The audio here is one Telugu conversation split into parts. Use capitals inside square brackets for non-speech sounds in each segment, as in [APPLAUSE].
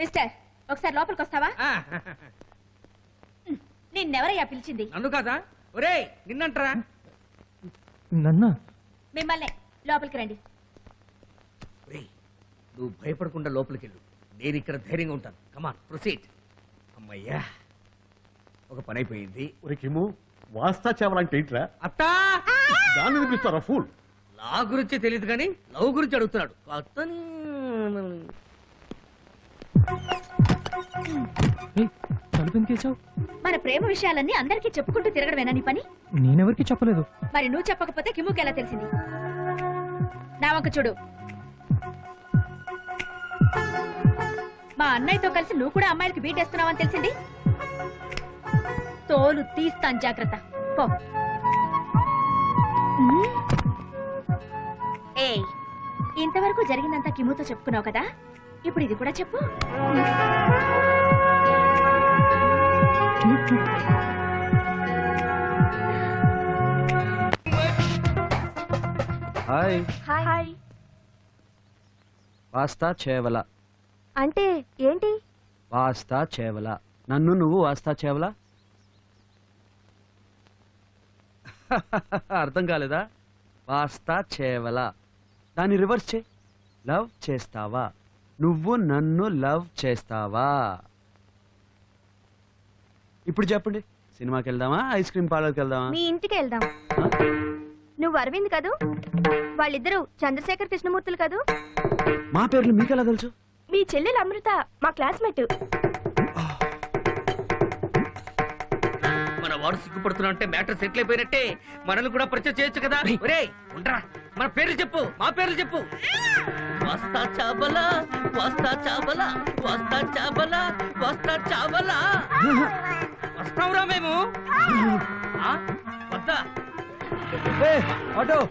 మిస్టర్ ఒకసారి లోపలికి వస్తావా? నిన్నెవరయ్యా పిలిచింది? నన్ను కాదా? ఒరేయ్ నిన్నంటరా? నన్నా? మిమ్మల్ని లోపలికి రండి. ఒరేయ్ నువ్వు భయపడకుండా లోపలికి వెళ్ళు నేను ఇక్కడ ధైర్యంగా ఉంటాను. కమాన్ ప్రొసీడ్ అమ్మయ్యా ఒక పని అయిపోయింది. ఒరే కిమ్ము వాస్తా చేవాలంటే ఏంట్రా? అత్తా! దాన్ని వినిపిస్తారా ఫూల్? లా గురించి తెలియదు కానీ లవ్ గురించి అడుగుతున్నాడు. అతను తలుపెందుకేసావు మన ప్రేమ విషయాలన్నీ అందరికీ చెప్పుకుంటూ తిరగడమేనా నీ పని? నేనెవరికి చెప్పలేదు. మరి నువ్వు చెప్పకపోతే కిమ్ముకి ఎలా తెలిసింది? నా వంక చూడు. మా అన్నయ్యతో కలిసి నువ్వు కూడా అమ్మాయిలకి బీటేస్తున్నావని తెలిసింది? తోలు తీస్తాను జాగ్రత్త. పో. ఏయ్ ఇంతవరకు జరిగిందంతా కిమ్ముతో చెప్పుకున్నావు కదా? ఇప్పుడు ఇది కూడా చెప్పు. హాయ్. హాయ్. వాస్తా చేవల. అంటే ఏంటి? వాస్తా చేవల. నన్ను నువ్వు వాస్తా చేవల? [LAUGHS] అర్థం కాలేదా? వాస్తా చేవల. దాన్ని రివర్స్ చే లవ్ చేస్తావా? నువ్వు నన్ను లవ్ చేస్తావా? ఇప్పుడు చెప్పండి. సినిమాకి వెళ్దామా ఐస్ క్రీమ్ పార్లర్కి వెళ్దామా మీ ఇంటికి వెళ్దాం? నువ్వు అరవింద్ కదూ? వాళ్ళిద్దరూ చంద్రశేఖర్ కృష్ణమూర్తులు కదూ? మా పేర్లు మీకెలా తెలుసు? మీ చెల్లెలు అమృత మా క్లాస్మేట్. వాడు సిగ్గుపడుతున్నా అంటే మ్యాటర్ సెటిల్ అయిపోయినట్టే. మనల్ని కూడా పరిచయం చేయొచ్చు కదా. ఒరేయ్ ఉండరా. మన పేర్లు చెప్పు. మా పేర్లు చెప్పు. వస్తా చాబలా వస్తా చాబలా వస్తా చాబలా వస్తా చాబలా వస్తాంరా మేము? ఆ? వద్దా? ఆటో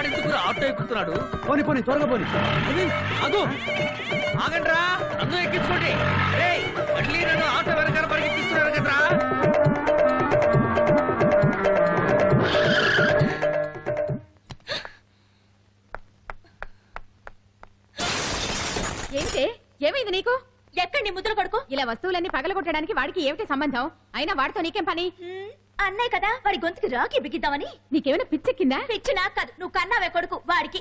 వాడెందుకు ఆటో ఎక్కుతున్నాడు. పోనీ పోనీ త్వరగా పోనీ. అది అదు ఆగండ్రా నన్ను ఎక్కించుకోండి. ఏయ్, మళ్ళీ నన్ను ఆటో వెనకాల పరిగెత్తిస్తున్నారు కదరా. ఏంటి? ఏమైంది నీకు? ఎక్కడ నీ ముద్ర కొడుకు ఇలా వస్తువులన్నీ పగలగొట్టడానికి వాడికి ఏమిటి సంబంధం? అయినా వాడితో నీకేం పని? అన్నయ్య కదా వాడి గొంతుకి రాకి బిగిద్దామని. నీకేమైనా పిచ్చెక్కిందా? పిచ్చి నాకు కాదు నువ్వు కన్నావే కొడుకు వాడికి.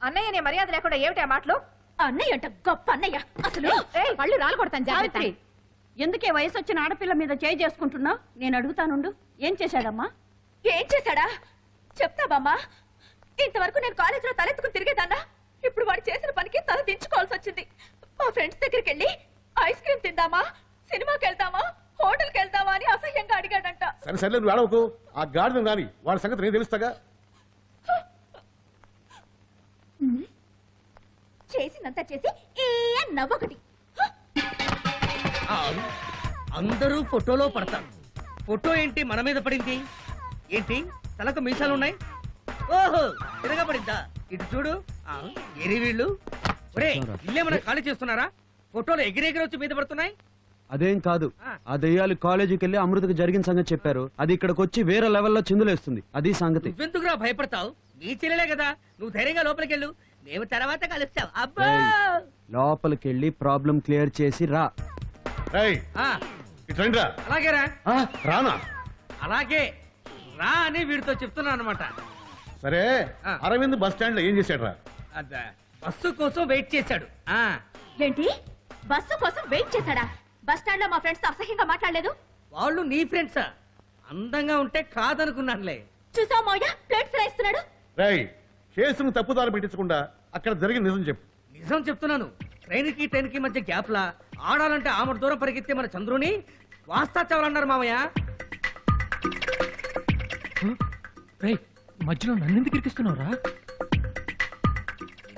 అన్నయ్య నీ మర్యాద లేకుండా ఏమిటి ఆ మాటలు? అన్నయ్య అంట గొప్ప అన్నయ్య. అసలు పళ్ళు రాలు కొడతాను జాగ్రత్త. సావిత్రి ఎందుకే వయసు వచ్చిన ఆడపిల్ల మీద చేయి చేసుకుంటున్నా నేను అడుగుతానుండు. ఏం చేశాడమ్మా? ఏం చేశాడా? చెప్తా బామ్మా. ఇంతవరకు నేను కాలేజీలో తలెత్తుకుని తిరిగేదాన్నా ఇప్పుడు వాడు చేసిన పనికి తల దించుకోవాల్సి వచ్చింది మా ఫ్రెండ్స్ దగ్గరికి వెళ్ళి ఐస్ క్రీమ్ తిందామా? సినిమాకి వెళ్దామా హోటల్కి వెళ్దామా అని అసహ్యంగా అడిగాడంట. సరే సరే నువ్వు ఏడవకు. ఆ గాడిద రాని వాడి సంగతి నేను తెలుస్తాగా? చేసినంత చేసి ఏ నవ్వొకటి ఆ, అందరూ ఫోటోలో పడతారు. ఫోటో ఏంటి మన మీద పడింది? ఏంటి? తలకు మీసాలు ఉన్నాయి ఓహో తిరగబడిందా? ఇటు చూడు. ఆ, ఏరి వీళ్ళు. ఒరే ఇల్లేమన్నా ఖాళీ చేస్తున్నారా? ఫోటోలు ఎగిరెగిరి వచ్చి మీద పడుతున్నాయి? అదేం కాదు. ఆ. దెయ్యాలు కాలేజీకి వెళ్ళి అమృతకు జరిగిన సంగతి చెప్పారు. అది ఇక్కడికి వచ్చి వేరే లెవెల్లో చిందులేస్తుంది అది సంగతి. నువ్వెందుకురా భయపడతావు? నీ చెల్లెలే కదా. నువ్వు ధైర్యంగా లోపలికి వెళ్ళు మేము తర్వాత కలుస్తాం. అబ్బా. లోపలికి వెళ్ళి ప్రాబ్లం క్లియర్ చేసి రా. రేయ్ ఆ, ఇటు రండిరా. అలాగేరా ఆ, రానా? అలాగే. రా అని వీడితో చెప్తున్నాను అనమాట సరే ఆ. అరవింద్ బస్ స్టాండ్లో ఏం చేశాడు రా బస్సు కోసం వెయిట్ చేశాడు. ఆ. ఏంటి? బస్సు కోసం వెయిట్ చేశాడా? బస్ స్టాండ్లో మా ఫ్రెండ్స్ అసహ్యంగా మాట్లాడలేదు? వాళ్ళు నీ ఫ్రెండ్సా అందంగా ఉంటే కాదనుకున్నానులే. చూసావు మౌయ ప్లేట్స్ రాయిస్తున్నాడు రేయ్ కేసును తప్పుదారి పెట్టించకుండా అక్కడ జరిగిన నిజం చెప్పు. నిజం చెప్తున్నాను. ట్రైన్కి ట్రైన్కి మధ్య గ్యాప్ లా ఆడాలంటే ఆమె దూరం పరిగెత్తే మన చంద్రుని? వాస్తా చావాలన్నారు మామయ్య రేయ్ మధ్యలో నన్నెందుకు ఇరికిస్తున్నావురా?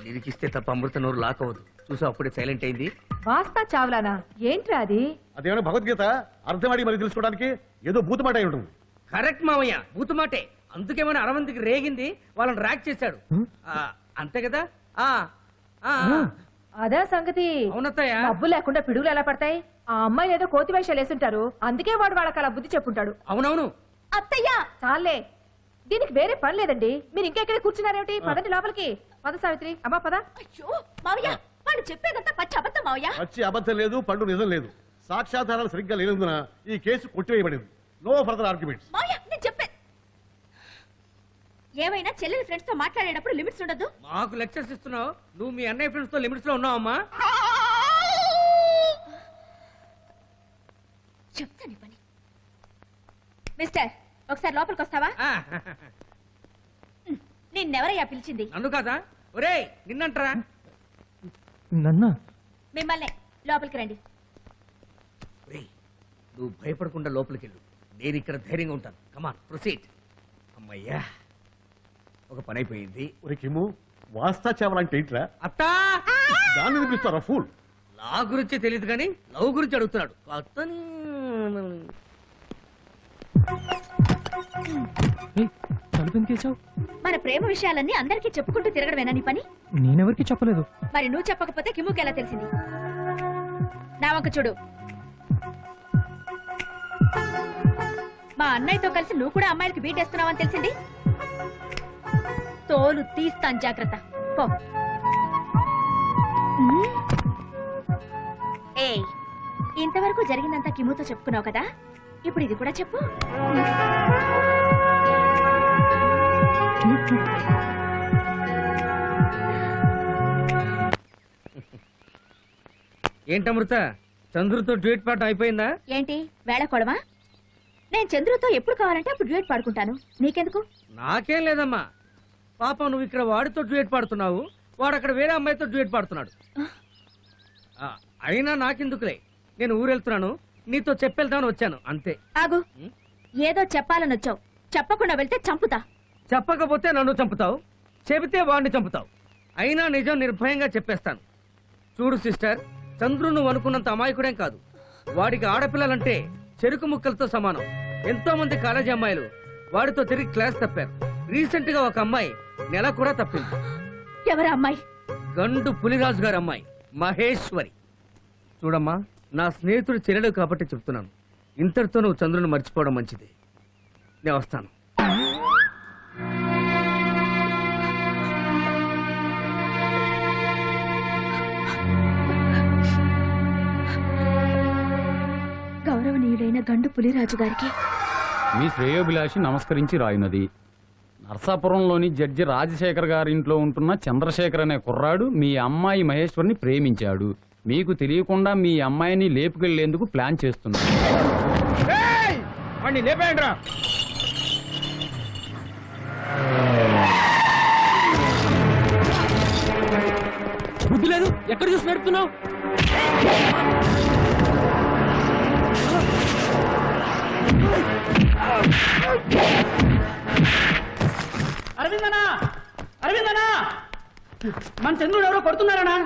నిరికిస్తే తప్ప అమృత నోరు లాక్ అవ్వదు. చూసా అప్పుడే సైలెంట్ అయింది? వాస్తా చావులానా? ఏంట్రా అది? అదేమైనా భగవద్గీత? అర్థమాడి మరి తెలుసుకోవడానికి ఏదో భూతమాట అయి ఉంటుంది. కరెక్ట్ మామయ్య బూతుమాటే అందుకే మన అరవంతికి రేగింది వాళ్ళని ర్యాక్ చేశాడు. ఆ, అంతే కదా? ఆ ఆ, ఆ. అదే సంగతి. అవునత్తయ్య. డబ్బు లేకుండా పిడుగులు ఎలా పడతాయి? ఆ అమ్మాయి ఏదో కోతి వేషాలు వేసుంటారు. అందుకే వాడు వాళ్ళకి అలా బుద్ధి చెప్పుంటాడు. అవునవును. అత్తయ్యా! చాలే దీనికి వేరే పని లేదండి. మీరు ఇంకా ఇక్కడే కూర్చున్నారేమిటి పదండి లోపలికి. పద సావిత్రి. అమ్మా పద. అయ్యో మావయ్య! వాళ్ళు చెప్పేదంతా పచ్చి అబద్ధం మావయ్య. వచ్చి అబద్ధం లేదు పండు నిజం లేదు. సాక్ష్యాధారాలు సరిగ్గా లేనందున ఈ కేసు కొట్టివేయబడింది. నో ఫర్దర్ ఆర్గ్యుమెంట్స్ మావయ్య నేను చెప్పే ఏమైనా చెల్లెలి ఫ్రెండ్స్తో మాట్లాడేటప్పుడు లిమిట్స్ ఉండదు మాకు లెక్చర్స్ ఇస్తున్నావు. నువ్వు మీ అన్నయ్య ఫ్రెండ్స్తో లిమిట్స్లో ఉన్నావమ్మా చెప్తాను పని. మిస్టర్ ఒకసారి లోపలికి వస్తావా? నిన్నెవరయ్యా పిలిచింది? నన్ను కాదా? ఒరేయ్ నిన్నంటరా? నన్నా. మిమ్మల్ని లోపలికి రండి. నువ్వు భయపడకుండా లోపలికి వెళ్ళు నేను ఇక్కడ ధైర్యంగా ఉంటాను. కమాన్ ప్రొసీడ్ అమ్మయ్యా ఒక పని అయిపోయింది. ఒరే కిమ్ము వాస్తా చేవాలంటే ఏంట్రా? అత్తా! దాన్ని వినిపిస్తారా ఫూల్? నా గురించి తెలియదు కానీ లవ్ గురించి అడుగుతున్నాడు. అతను మన ప్రేమ విషయాలన్నీ అందరికీ చెప్పుకుంటూ తిరగడమేనా నీ పని? నేనెవరికి చెప్పలేదు. మరి నువ్వు చెప్పకపోతే కిమ్ముకి ఎలా తెలిసింది? నా వంక చూడు. మా అన్నయ్యతో కలిసి నువ్వు కూడా అమ్మాయిలకి బీటేస్తున్నావని తెలిసింది? తోలు తీస్తాను జాగ్రత్త. పో. ఏయ్ ఇంతవరకు జరిగిందంతా కిమ్ముతో చెప్పుకున్నావు కదా? ఇప్పుడు ఇది కూడా చెప్పు. ఏంటమృత చంద్రుతో డ్యూట్ పాట అయిపోయిందా? ఏంటి? వేళకోడమా నేను చంద్రుతో ఎప్పుడు కావాలంటే అప్పుడు డ్యూయట్ పాడుకుంటాను. నీకెందుకు? నాకేం లేదమ్మా. పాపం నువ్వు ఇక్కడ వాడితో డ్యూయట్ పాడుతున్నావు వాడు అక్కడ వేరే అమ్మాయితో డ్యూయట్ పాడుతున్నాడు. అయినా నాకెందుకులే? నేను ఊరెళ్తున్నాను నీతో చెప్పెళ్తామని వచ్చాను అంతే. ఆగు. ఏదో చెప్పాలని వచ్చావు. చెప్పకుండా వెళ్తే చంపుతా. చెప్పకపోతే నన్ను చంపుతావు. చెబితే వాడిని చంపుతావు. అయినా నిజం నిర్భయంగా చెప్పేస్తాను. చూడు సిస్టర్ చంద్రు నువ్వు అనుకున్నంత అమాయకుడేం కాదు. వాడికి ఆడపిల్లలంటే చెరుకు ముక్కలతో సమానం. ఎంతో మంది కాలేజీ అమ్మాయిలు వాడితో తిరిగి క్లాస్ తప్పారు. రీసెంట్గా ఒక అమ్మాయి నెల కూడా తప్పింది. ఎవరా అమ్మాయి? గండు పులిరాజు గారి అమ్మాయి మహేశ్వరి. చూడమ్మా నా స్నేహితుడు చెల్లెడు కాబట్టి చెప్తున్నాను. ఇంతటితో నువ్వు చంద్రుని మర్చిపోవడం మంచిది. నేను వస్తాను. గౌరవనీయుడైన గండు పులిరాజు గారికి. మీ శ్రేయోభిలాషి నమస్కరించి రాయినది. నర్సాపురంలోని జడ్జి రాజశేఖర్ గారి ఇంట్లో ఉంటున్న చంద్రశేఖర్ అనే కుర్రాడు మీ అమ్మాయి మహేశ్వర్ని ప్రేమించాడు. మీకు తెలియకుండా మీ అమ్మాయిని లేపుకెళ్ళేందుకు ప్లాన్ చేస్తున్నాడు బుద్ధి లేదు? ఎక్కడ చూసి నడుపుతున్నావు? అరవిందనా! అరవిందనా! మన చంద్రుడు ఎవరో కొడుతున్నారనా?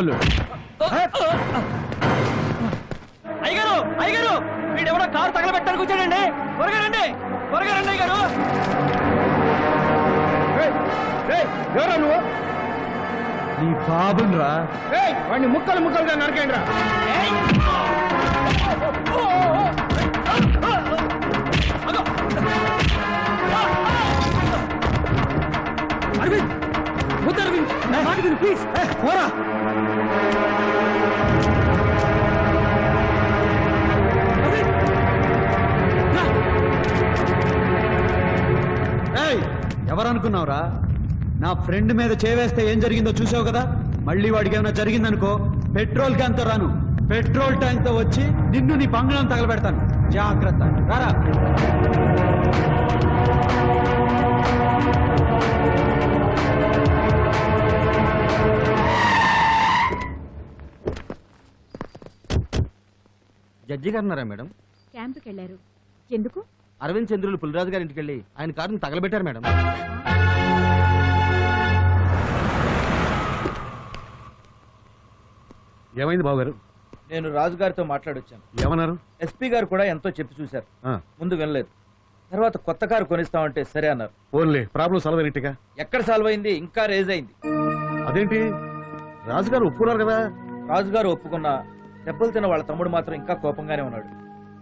పెట్రోల్ అయ్యగారు అయ్యగారు వీడెవడో కారు తగలబెట్టడానికి వచ్చాడండి త్వరగా రండి త్వరగా రండి అయ్యగారు. ఎవరా నువ్వు? నీ బాబున్ రా ఏయ్, వాడిని ముక్కలు ముక్కలుగా నరకేయండి వద్దు ప్లీజ్ పోరా. ఏయ్, ఎవరనుకున్నావురా? నా ఫ్రెండ్ మీద చేవేస్తే ఏం జరిగిందో చూసావు కదా? మళ్ళీ వాడికి ఏమైనా జరిగిందనుకో పెట్రోల్ క్యాన్తో రాను. పెట్రోల్ ట్యాంక్తో వచ్చి నిన్ను నీ బంగ్లాం తగలబెడతాను. జాగ్రత్త. రారా. జడ్జి గారు ఉన్నారా మేడం? క్యాంపుకి వెళ్ళారు ఎందుకు? అరవింద్ చంద్రులు పులిరాజు గారి ఇంటికి వెళ్ళి ఆయన కారుని తగలబెట్టారు మేడం. ఏమైంది బాబు గారు నేను రాజు గారితో మాట్లాడొచ్చాను. ఏమన్నారు? ఎస్పీ గారు కూడా ఎంతో చెప్పి చూశారు. ఆ, ముందు వినలేదు. తర్వాత కొత్త కారు కొనిస్తామంటే సరే అన్నారు. ఓన్లీ ప్రాబ్లం సాల్వ్ అయినట్టుగా. ఎక్కడ సాల్వ్ అయింది? ఇంకా రేజ్ అయింది. అదేంటి? రాజుగారు ఒప్పుకున్నారు కదా? రాజు గారు ఒప్పుకున్న దెబ్బలు తిన్న వాళ్ళ తమ్ముడు మాత్రం ఇంకా కోపంగానే ఉన్నాడు.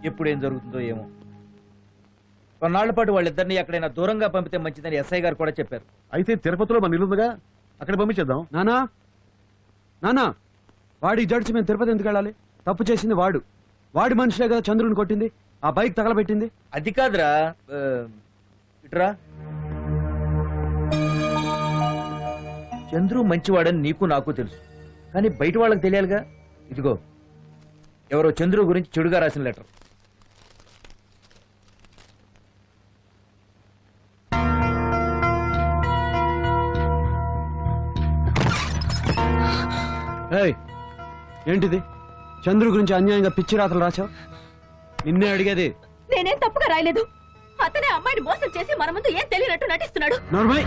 ఎప్పుడు ఏం జరుగుతుందో ఏమో. కొన్నాళ్ళ పాటు వాళ్ళిద్దరిని ఎక్కడైనా దూరంగా పంపితే మంచిదని ఎస్ఐ గారు కూడా చెప్పారు. అయితే తిరుపతిలో మన ఇల్లుందిగా? అక్కడ పంపించేద్దాం. నానా? నానా? వాడి జడ్జి మేము తిరుపతి ఎందుకు వెళ్ళాలి? తప్పు చేసింది వాడు. వాడి మనిషిలే కదా చంద్రుని కొట్టింది ఆ బైక్ తగలబెట్టింది. అది కాదురా ఆ, ఇటురా. చంద్రు మంచివాడని నీకు నాకు తెలుసు. కానీ బయట వాళ్ళకి తెలియాలిగా? ఇదిగో ఎవరో చంద్రు గురించి చెడుగా రాసిన లెటర్. ఏంటిది? చంద్రు గురించి అన్యాయంగా పిచ్చి రాతలు రాశావు? నిన్నే అడిగేది. నేనేం తప్పుగా రాయలేదు. అతనే అమ్మాయిని మోసం చేసి మన ముందు ఏం తెలియనట్టు నటిస్తున్నాడు. నోర్మై!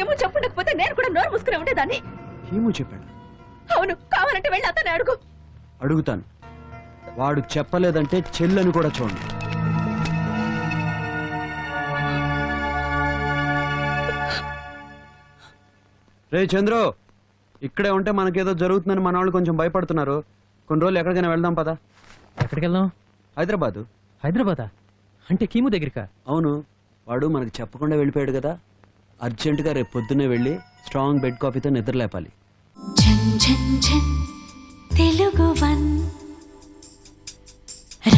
ఏమో చెప్పుండకపోతే నేను కూడా నోరు మూసుకుని ఉండేదాన్ని. ఏమో చెప్పాడు. అవును కావాలంటే వెళ్ళి అతనే అడుగు. అడుగుతాను. వాడు చెప్పలేదంటే చెల్లని కూడా చూడండి. రే చంద్రు! ఇక్కడే ఉంటే మనకేదో జరుగుతుందని మన వాళ్ళు కొంచెం భయపడుతున్నారు. కొన్ని రోజులు ఎక్కడికైనా వెళ్దాం పదా? ఎక్కడికి వెళ్దాం హైదరాబాదు. హైదరాబాదా? అంటే కీము దగ్గరికా? అవును. వాడు మనకు చెప్పకుండా వెళ్ళిపోయాడు కదా. అర్జెంటుగా రేపు పొద్దున్నే వెళ్ళి స్ట్రాంగ్ బెడ్ కాఫీతో నిద్ర లేపాలి. తెలుగు వన్.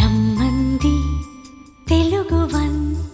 రమ్మంది తెలుగు వన్.